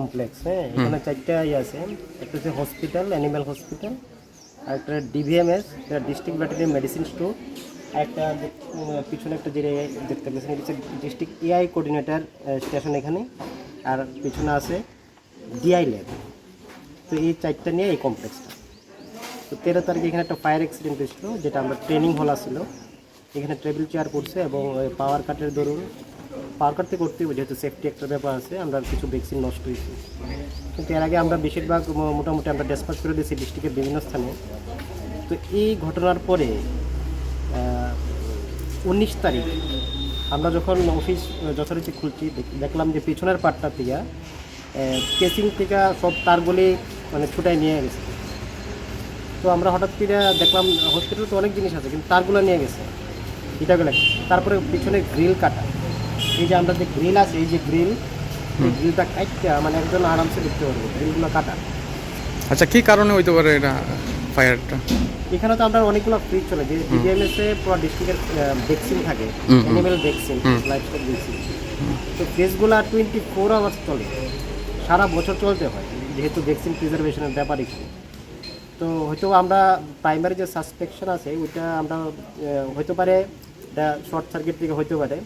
Complex হ্যাঁ? এখানে চারটা ইয়ে আছে। একটা হচ্ছে হসপিটাল অ্যানিম্যাল হসপিটাল আর একটা DVMS district veterinary medicine store আর একটা পিছনে একটা যে দেখতে পেয়েছেন এটা হচ্ছে ডিস্ট্রিক্ট এআই কোঅর্ডিনেটর স্টেশন এখানে আর পিছনে আছে ডিআই ল্যাব তো এই চারটা নিয়ে এই কমপ্লেক্সটা তো তেরো তারিখে এখানে একটা ফায়ার অ্যাক্সিডেন্ট হয়েছিল যেটা আমরা ট্রেনিং হল ছিল এখানে টেবিল চেয়ার পড়ছে এবং পাওয়ার কাটের দরুন পাওয়ার কাটতে করতে হবে যেহেতু সেফটি একটা ব্যাপার আছে আমরা কিছু ভ্যাকসিন নষ্ট হয়েছি। কিন্তু এর আগে আমরা বেশিরভাগ মোটামুটি আমরা ডেসপাচ করে দিয়েছি ডিস্ট্রিক্টের বিভিন্ন স্থানে। তো এই ঘটনার পরে উনিশ তারিখ আমরা যখন অফিস যথারীতি খুলছি দেখ- দেখলাম যে পিছনের পাটটা থেকে কেসিং থেকে সব তারগুলি মানে ছুটাই নিয়ে গেছে। তো আমরা হঠাৎ করে দেখলাম হসপিটালে তো অনেক জিনিস আছে কিন্তু তারগুলো নিয়ে গেছে। এটা গেলে তারপরে পিছনে গ্রিল কাটা। এই যে আমরা যে গ্রিল আছে এই যে গ্রিল এই গ্রিলটা কাটটা মানে একজন আরামসে দেখতে পারবে গ্রিলগুলো কাটা। আচ্ছা কি কারণে হইতে পারে এটা ফায়ারটা এখানে তো আমরা অনেকগুলো ফ্রিজ চলে যে ডিবিএমএস এ পুরো ডিস্ট্রিক্টের ভ্যাকসিন থাকে। অ্যানিমেল ভ্যাকসিন লাইফস্টাইল ভ্যাকসিন তো ফ্রিজগুলো টোয়েন্টি ফোর আওয়ার্স চলে সারা বছর চলতে হয় যেহেতু ভ্যাকসিন প্রিজার্ভেশনের ব্যাপার এখানে তো হয়তো আমরা প্রাইমারি যে সাসপেকশন আছে ওইটা আমরা আহ, হতে পারে এটা শর্ট সার্কিট থেকে হইতে পারে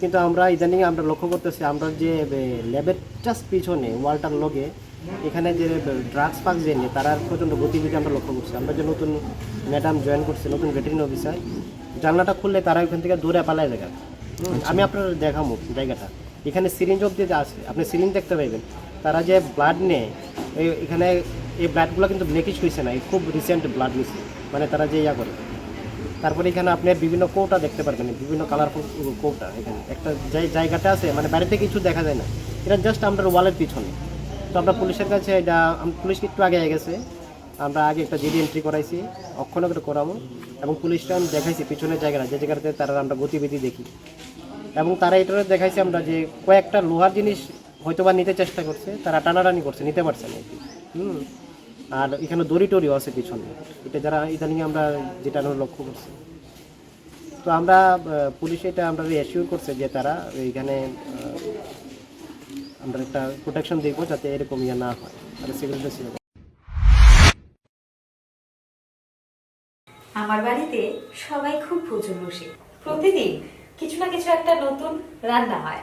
কিন্তু আমরা ইদানিং আমরা লক্ষ্য করতেছি আমরা যে ল্যাবের জাস্ট পিছনে ওয়ালটার লগে এখানে যে ড্রাগস পাক যে নিয়ে তারা প্রচণ্ড গতিবিধি আমরা লক্ষ্য করছি। আমরা যে নতুন ম্যাডাম জয়েন করছি নতুন ভেটেরিন অফিসার জানলাটা খুললে তারা ওখান থেকে দূরে পালায় দেখা আমি আপনার দেখাবো জায়গাটা। এখানে সিরিঞ্জ অব্দি যে আছে আপনি সিরিঞ্জ দেখতে পাইবেন। তারা যে ব্লাড নেয় এখানে এই ব্লাডগুলো কিন্তু ব্লেকিশ হয়েছে না খুব রিসেন্ট ব্লাড নিচ্ছে মানে তারা যে ইয়া করে। তারপরে এখানে আপনি বিভিন্ন কৌটা দেখতে পারবেন, বিভিন্ন কালারফুল কৌটা এখানে। একটা জায়- জায়গাটা আছে মানে বাড়িতে কিছু দেখা যায় না। এটা জাস্ট আমরা ওয়ালের পিছনে। তো আমরা পুলিশের কাছে এটা পুলিশ একটু আগে গেছে। আমরা আগে একটা জিডি এন্ট্রি করাইছি, অক্ষণে করে করাবো। এবং পুলিশটা আমি দেখাইছি, পিছনের জায়গাটা, যে জায়গাতে তারা আমরা গতিবিধি দেখি। এবং তারা এটা দেখাইছে আমরা যে কয়েকটা লোহার জিনিস হয়তো বা নিতে চেষ্টা করছে, তারা টানাটানি করছে, নিতে পারছে না। হুম। আর এখানে দড়ি টড়িও আছে পিছনে। এটা যারা ইদানিং আমরা যেটা লক্ষ্য করছি। তো আমরা পুলিশ এটা আমরা অ্যাসিওর করছে যে তারা এইখানে আহ, আমরা একটা প্রোটেকশন দেখব যাতে এরকম ইয়ে না হয় আর সিভিল ড্রেস আমার বাড়িতে সবাই খুব প্রচুর বসে প্রতিদিন কিছু না কিছু একটা নতুন রান্না হয়।